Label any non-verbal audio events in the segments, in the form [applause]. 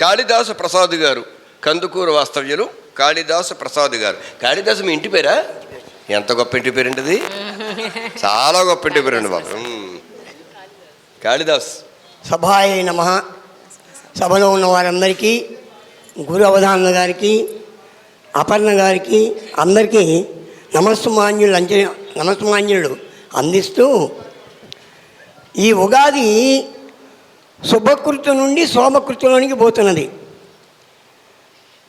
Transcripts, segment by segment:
కాళిదాసు ప్రసాద్ గారు కందుకూరు వాస్తవ్యులు కాళిదాసు ప్రసాద్ గారు. కాళిదాసు మీ ఇంటి పేరా? ఎంత గొప్ప ఇంటి పేరండి అది చాలా గొప్ప ఇంటి పేరండి బాబు. కాళిదాస్. సభాయ నమ. సభలో ఉన్న వారందరికీ గురు అవధాన గారికి అపర్ణ గారికి అందరికీ నమస్సుమాన్యులు అంచ నమస్సుమాన్యులు అందిస్తూ ఈ ఉగాది శుభకృతు నుండి శోభకృతిలోనికి పోతున్నది.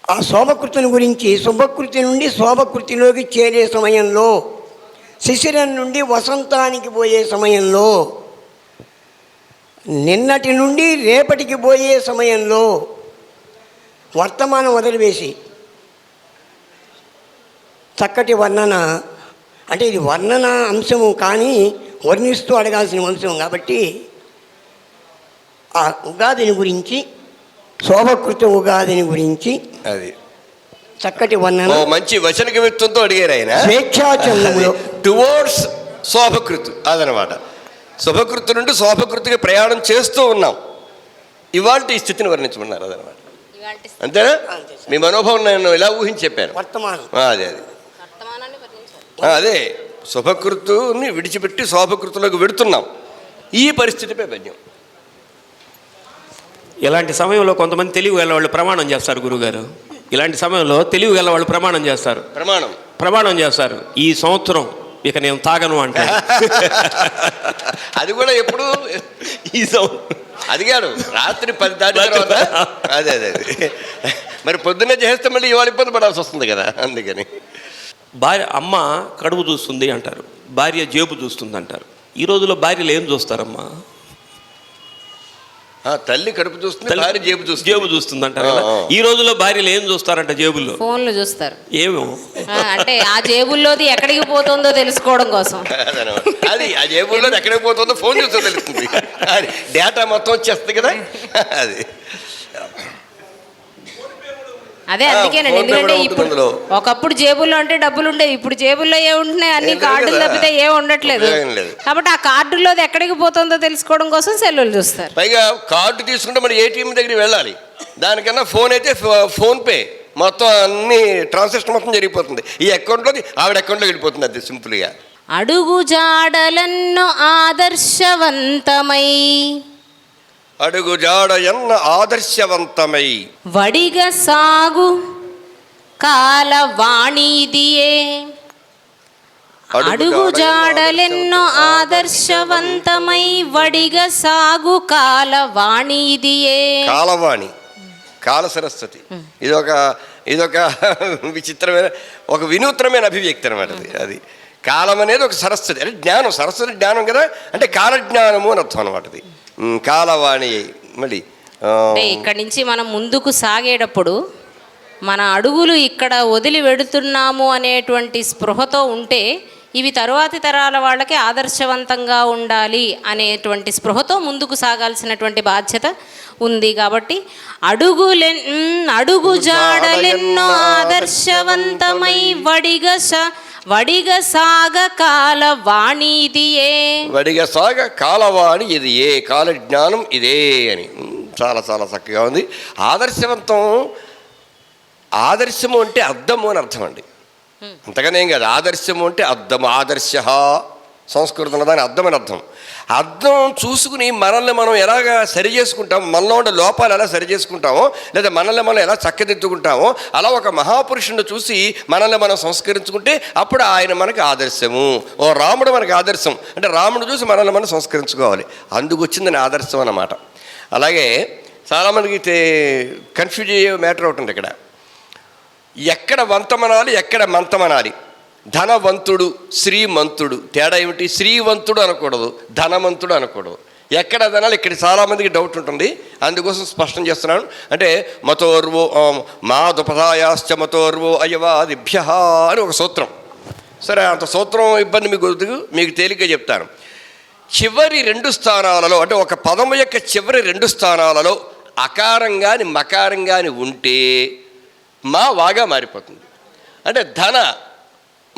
ఆ శోభకృతిని గురించి శుభకృతి నుండి శోభకృతిలోకి చేరే సమయంలో శిశిరం నుండి వసంతానికి పోయే సమయంలో నిన్నటి నుండి రేపటికి పోయే సమయంలో వర్తమానం వదిలివేసి చక్కటి వర్ణన అంటే ఇది వర్ణన అంశము కానీ వర్ణిస్తూ అడగాల్సిన అంశం కాబట్టి ఆ ఉగాదిని గురించి శోభకృత ఉగాదిని గురించి అది. చక్కటి ఓ వర్ణన మంచి వచన కవిత్వంతో అడిగారు ఆయన. స్వేచ్ఛాచంద్రములో టువర్డ్స్ శోభకృతు అదనమాట. శుభకృతు నుండి శోభకృతికి ప్రయాణం చేస్తూ ఉన్నాం. ఇవాళ ఈ స్థితిని వర్ణించమన్నారు అదనమాట. ఇవాల్టి అంతేనా. మీ మనోభావం నేను ఇలా ఊహించి చెప్పాను. వర్తమానం. అదే అదే. వర్తమానాన్ని వర్ణించాలి. ఆ, అదే శుభకృతుని విడిచిపెట్టి శోభకృతులకు వెడుతున్నాం. ఈ పరిస్థితిపై పద్యం ఇలాంటి సమయంలో కొంతమంది తెలివి గల వాళ్ళు ప్రమాణం చేస్తారు గురుగారు. ఇలాంటి సమయంలో తెలివి గల వాళ్ళు ప్రమాణం చేస్తారు. ప్రమాణం. ప్రమాణం చేస్తారు. ఈ సంవత్సరం ఇక నేను తాగను అంటే. [laughs] అది కూడా ఎప్పుడు? ఈ సంవత్సరం అది కాదు రాత్రి పది దాటిన తర్వాత? అదే అదే మరి పొద్దున్నే చేస్తే మళ్ళీ ఇవాళ ఇబ్బంది పడాల్సి వస్తుంది కదా అందుకని. భార్య అమ్మ కడుపు చూస్తుంది అంటారు. భార్య జేబు చూస్తుంది అంటారు ఈ రోజుల్లో భార్యలు ఏం చూస్తారమ్మా? తల్లి కడుపు చూస్తుంది భార్య జేబు చూస్తుంది. జేబు చూస్తుంది అంటారు కదా? ఆ, ఆ. ఈ రోజుల్లో భార్యలు ఏం చూస్తారంట జేబుల్లో? ఫోన్లు చూస్తారు. ఏమో. ఆ, అంటే ఆ జేబుల్లోది ఎక్కడికి పోతుందో తెలుసుకోవడం కోసం. అది ఆ జేబుల్లో ఎక్కడికి పోతుందో ఫోన్ చూస్తే తెలుస్తుంది. అది డేటా మొత్తం వచ్చేస్తుంది కదా? అది. అదే అందుకేనండి. ఎందుకంటే ఇప్పుడు. ఒకప్పుడు జేబుల్లో అంటే డబ్బులు ఉండేవి ఇప్పుడు జేబుల్లో ఏ ఉంటున్నాయి? అన్ని కార్డులు. తప్పితే ఏ ఉండట్లేదు. కాబట్టి ఆ కార్డుల్లోది ఎక్కడికి పోతుందో తెలుసుకోవడం కోసం సెల్లులు చూస్తారు. పైగా కార్డు తీసుకుంటే మరి ఏటీఎం దగ్గరికి వెళ్ళాలి. దానికన్నా ఫోన్ అయితే ఫోన్ పే. మొత్తం అన్ని ట్రాన్సాక్షన్ మొత్తం జరిగిపోతుంది. ఈ అకౌంట్లోకి ఆవిడ అకౌంట్లోకి వెళ్ళిపోతుంది అది సింపుల్గా. అడుగు జాడలన్నో ఆదర్శవంతమై. అడుగు జాడ ఎన్న ఆదర్శవంతమై. వడిగ సాగు కాల వాణిదియే అడుగు జాడలెన్నో ఆదర్శవంతమై వడిగ సాగు కాల వాణిదియే కాలవాణి కాల సరస్వతి. ఇదొక ఇదొక [laughs] విచిత్రమైన ఒక వినూత్నమైన అభివ్యక్తి అనమాట అది. కాలం అనేది ఒక సరస్వతి అంటే జ్ఞానం సరస్వతి జ్ఞానం కదా? అంటే కాలజ్ఞానము అని అర్థం అనమాట అది. కాలవాణి మళ్ళీ ఇక్కడి నుంచి మనం ముందుకు సాగేటప్పుడు మన అడుగులు ఇక్కడ వదిలి వెడుతున్నాము అనేటువంటి స్పృహతో ఉంటే ఇవి తరువాతి తరాల వాళ్ళకి ఆదర్శవంతంగా ఉండాలి అనేటువంటి స్పృహతో ముందుకు సాగాల్సినటువంటి బాధ్యత ఉంది కాబట్టి అడుగులెన్ ఉమ్, అడుగు జాడలెన్నో ఆదర్శవంతమై వడిగ వడిగ సాగ కాల వాణిదియే వడిగా సాగ కాలవాణి ఇది ఏ కాలజ్ఞానం ఇదే అని. ఉమ్, చాలా చాలా చక్కగా ఉంది. ఆదర్శవంతం ఆదర్శము అంటే అద్దము అని అర్థం అండి. అంతగానే ఏం కాదు. ఆదర్శము అంటే అద్దము ఆదర్శ. సంస్కృతంలో దాని అర్థమని అర్థం. అర్థం చూసుకుని మనల్ని మనం ఎలాగ సరి చేసుకుంటాం మనలో ఉండే లోపాలు ఎలా సరి చేసుకుంటామో లేదా మనల్ని మనం ఎలా చక్కదిద్దుకుంటామో అలా ఒక మహాపురుషుని చూసి మనల్ని మనం సంస్కరించుకుంటే అప్పుడు ఆయన మనకి ఆదర్శము. ఓ రాముడు మనకి ఆదర్శం. అంటే రాముడు చూసి మనల్ని మనం సంస్కరించుకోవాలి. అందుకు వచ్చిందని ఆదర్శం అన్నమాట. అలాగే చాలామందికి కన్ఫ్యూజ్ అయ్యే మ్యాటర్ ఒకటి ఉంది ఇక్కడ. ఎక్కడ వంతమనాలి ఎక్కడ మంతమనాలి. ధనవంతుడు శ్రీమంతుడు. తేడా ఏమిటి? శ్రీవంతుడు అనకూడదు ధనవంతుడు అనకూడదు. ఎక్కడ ధనాలు ఇక్కడ చాలామందికి డౌట్ ఉంటుంది. అందుకోసం స్పష్టం చేస్తున్నాను. అంటే మతోర్వో మా దుపదాయాశ్చ మతోర్వో అయవాదిభ్య అని ఒక సూత్రం. సరే అంత సూత్రం ఇబ్బంది మీకు వద్దు మీకు తేలిక చెప్తాను. చివరి రెండు స్థానాలలో అంటే ఒక పదము యొక్క చివరి రెండు స్థానాలలో అకారం కానీ మకారం కానీ ఉంటే మా వాగా మారిపోతుంది. అంటే ధన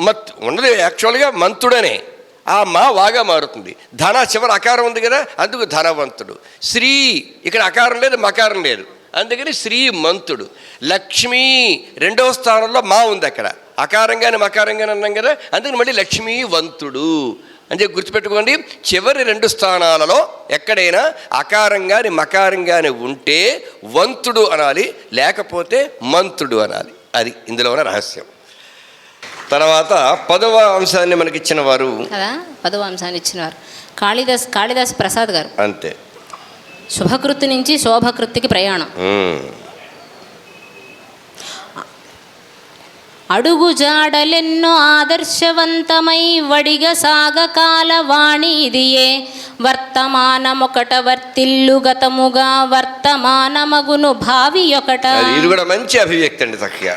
మత్ ఉండదు యాక్చువల్గా మంతుడనే. ఆ మా వాగా మారుతుంది. ధన చివరి అకారం ఉంది కదా అందుకు ధనవంతుడు. శ్రీ ఇక్కడ అకారం లేదు మకారం లేదు. అందుకని శ్రీమంతుడు లక్ష్మీ రెండవ స్థానంలో మా ఉంది అక్కడ. అకారంగానే మకారంగానే అన్నాం కదా అందుకని మళ్ళీ లక్ష్మీవంతుడు. అని చెప్పి గుర్తుపెట్టుకోండి చివరి రెండు స్థానాలలో ఎక్కడైనా అకారంగాని మకారంగాని ఉంటే వంతుడు అనాలి లేకపోతే మంతుడు అనాలి. అది ఇందులో ఉన్న రహస్యం. తర్వాత పదవ అంశాన్ని మనకిచ్చిన వారు కదా? పదవ అంశాన్ని ఇచ్చినవారు కాళిదాస్ కాళిదాస్ ప్రసాద్ గారు. అంతే. శుభకృతి నుంచి శోభకృతికి ప్రయాణం. అడుగు జాడలెన్నో ఆదర్శవంతమై వడిగ సాగకాల వాణి ఇదియే వర్తమానమొకట వర్తిల్లు గతముగా వర్తమానమగును భావి ఒకట. ఇది కూడా మంచి అభివ్యక్తి అండి చక్కగా